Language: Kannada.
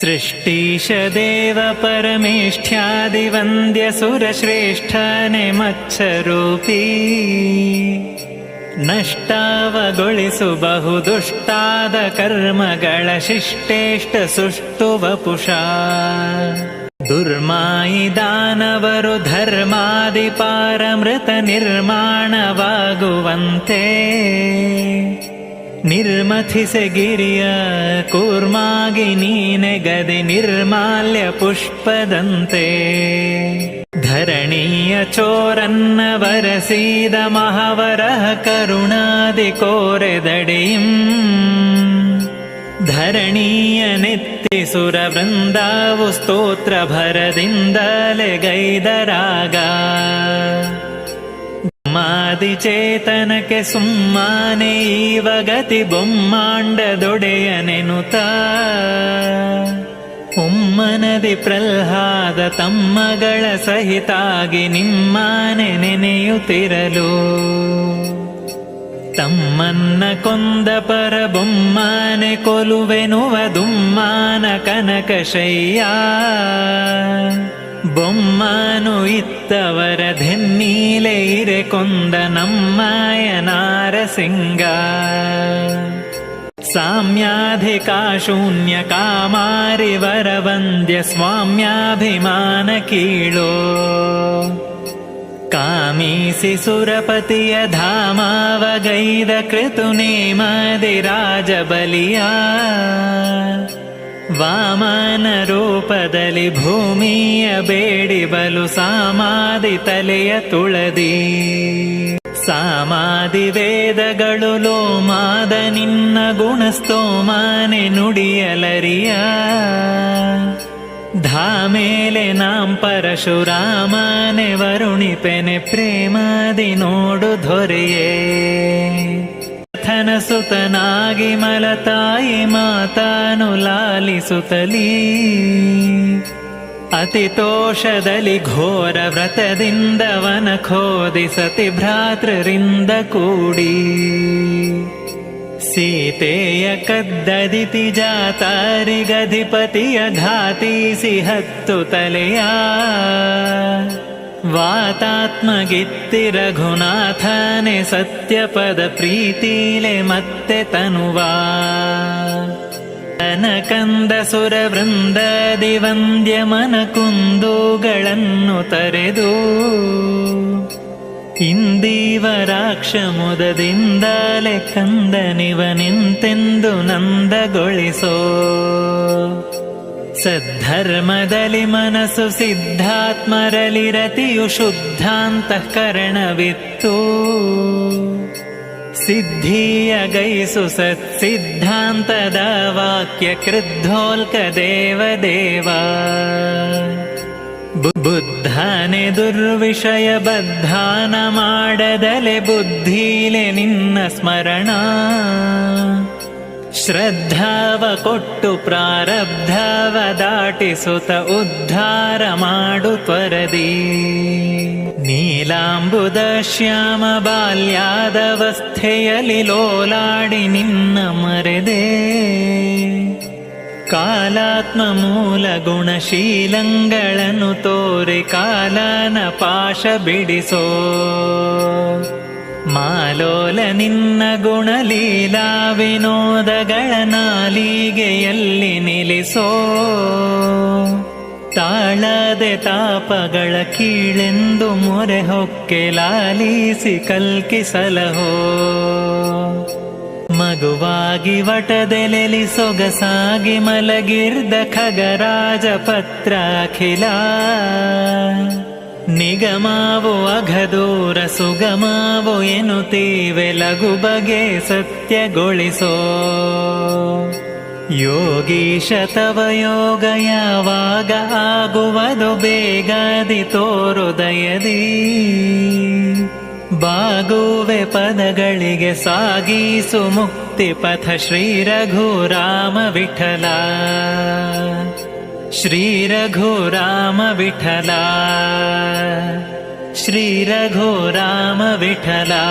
सृष्टीश देव परमेष्ठ्यादिवन्द्यसुरश्रेष्ठने मत्सरूपी ನಷ್ಟಾವಗೊಳಿಸು ಬಹು ದುಷ್ಟಾದ ಕರ್ಮಗಳ ಶಿಷ್ಟೇಷ್ಟ ಸುಷ್ಟು ವಪುಷ ದುರ್ಮಾಯಿ ದಾನವರು ಧರ್ಮಾದಿ ಪಾರಮೃತ ನಿರ್ಮಾಣವಾಗುವಂತೆ ನಿರ್ಮಥಿಸೆ ಗಿರಿಯ ಕೂರ್ಮಾಗಿ ನೀನೆಗದೆ ನಿರ್ಮಾಲ್ಯ ಪುಷ್ಪದಂತೆ. ಧರಣೀಯ ಚೋರನ್ನ ವರಸೀದ ಮಹಾವರ ಕರುಣಾದಿ ಕೋರೆದಡೆಯಂ ಧರಣೀಯ ನೆತ್ತಿ ಸುರ ವೃಂದಾವು ಸ್ತೋತ್ರ ಭರದಿಂದಲೆ ಗೈದರಾಗ. ಮಾದಿಚೇತನಕ್ಕೆ ಸುಮ್ಮನೆ ಈವ ಗತಿ ಬೊಮ್ಮಾಂಡದೊಡೆಯನೆನುತ. ಉಮ್ಮನದಿ ಪ್ರಹ್ಲಾದ ತಮ್ಮಗಳ ಸಹಿತಾಗಿ ನಿಮ್ಮನೆ ನೆನೆಯುತ್ತಿರಲು. ತಮ್ಮನ್ನ ಕೊಂದ ಪರ ಬೊಮ್ಮನೆ ಕೊಲುವೆನುವ ದುಮ್ಮಾನ ಕನಕಶಯ್ಯ. बुम्मानु इत्तवरधिन्नीलैरिकुन्दनं मायनारसिंह साम्याधिका शून्यकामारिवरवन्द्य स्वाम्याभिमानकीलो कामीसि सुरपति यधामावगैदकृतुनेमादिराजबलिया ವಾಮನ ರೂಪದಲ್ಲಿ ಭೂಮಿಯ ಬೇಡಿ ಬಲು ತಲೆಯ ತುಳದಿ. ಸಾಮಾದಿ ವೇದಗಳು ಲೋಮಾದ ನಿನ್ನ ಗುಣಸ್ತೋಮಾನೆ ನುಡಿಯಲರಿಯ. ಧಾಮೇಲೆ ನಾಂ ಪರಶುರಾಮನೆ ವರುಣಿಪೆನೆ ಪ್ರೇಮಾದಿ ನೋಡು ಧೊರೆಯೇ ಸುತನಾಗಿ ಮಲತಾಯಿ ಮಾತಾನು ಲಾಲಿಸುತ್ತಲೀ. ಅತಿತೋಷದಲ್ಲಿ ಘೋರ ವ್ರತದಿಂದ ವನ ಖೋದಿಸತಿ ಭ್ರಾತೃರಿಂದ ಕೂಡಿ. ಸೀತೆಯ ಕದ್ದದಿತಿ ಜಾತಾರಿಗಧಿಪತಿಯ ಘಾತೀಸಿ ಹತ್ತು ತಲೆಯ. ವಾತಾತ್ಮಗಿತ್ತಿ ರಘುನಾಥನೆ ಸತ್ಯಪದ ಪ್ರೀತಿಲೆ ಮತ್ತೆ ತನುವಾ. ಕನಕಂದ ಸುರ ವೃಂದದಿ ವಂದ್ಯ ಮನ ಕುಂದುಗಳನ್ನು ತರೆದು ಇಂದೀವರಾಕ್ಷ ಮುದದಿಂದಲೇ ಕಂದನಿವನಿಂತೆಂದು ನಂದಗೊಳಿಸೋ. ಸದ್ಧರ್ಮದಲ್ಲಿ ಮನಸ್ಸು ಸಿದ್ಧಾತ್ಮರಲಿ ರತಿಯು ಶುದ್ಧಾಂತಃಕರಣವಿತ್ತು. ಸಿದ್ಧಿಯ ಗೈಸು ಸತ್ಸಿದ್ಧಾಂತದ ವಾಕ್ಯ ಕೃದ್ಧೋಲ್ಕ ದೇವದೇವ ಬುದ್ಧನೆ ದುರ್ವಿಷಯ ಬದ್ಧಾನ ಮಾಡದಲೆ ಬುದ್ಧೀಲೆ ನಿನ್ನ ಸ್ಮರಣ. ಶ್ರದ್ಧಾವ ಕೊಟ್ಟು ಪ್ರಾರಬ್ಧವ ದಾಟಿಸುತ ಉದ್ಧಾರ ಮಾಡು ತ್ವರದಿ ನೀಲಾಂಬುದ ಶ್ಯಾಮ ಬಾಲ್ಯಾದವಸ್ಥೆಯಲ್ಲಿ ಲೋಲಾಡಿ ನಿನ್ನ ಮರೆದೆ. ಕಾಲಾತ್ಮ ಮೂಲ ಗುಣಶೀಲಂಗಳನ್ನು ತೋರಿ ಕಾಲನ ಪಾಶ ಬಿಡಿಸೋ. ಮಾಲೋಲ ನಿನ್ನ ಗುಣಲೀಲಾ ವಿನೋದಗಳ ನಾಲಿಗೆಯಲ್ಲಿ ನಿಲ್ಲಿಸೋ. ತಾಳದೆ ತಾಪಗಳ ಕೀಳೆಂದು ಮೊರೆ ಹೊಕ್ಕೆ ಲಾಲಿಸಿ ಕಲ್ಕಿಸಲಹೋ. ಮಗುವಾಗಿ ವಟದೆಲೆಲಿ ಸೊಗಸಾಗಿ ಮಲಗಿರ್ದ ಖಗರಾಜ ಪತ್ರ ಅಖಿಲ ನಿಗಮಾವು ಅಘದೂರ ಸುಗಮಾವೋ ಎನ್ನುತ್ತೀವೆ ಲಘು ಬಗೆ ಸತ್ಯಗೊಳಿಸೋ. ಯೋಗೀಶ ತವ ಯೋಗ ಯಾವಾಗ ಆಗುವುದು ಬೇಗದಿ ತೋರುದಯದಿ ಬಾಗುವೆ ಪದಗಳಿಗೆ ಸಾಗಿಸು ಮುಕ್ತಿ ಪಥ ಶ್ರೀ ರಘುರಾಮ ವಿಠಲ. श्रीरघो राम विठला श्रीरघो विठला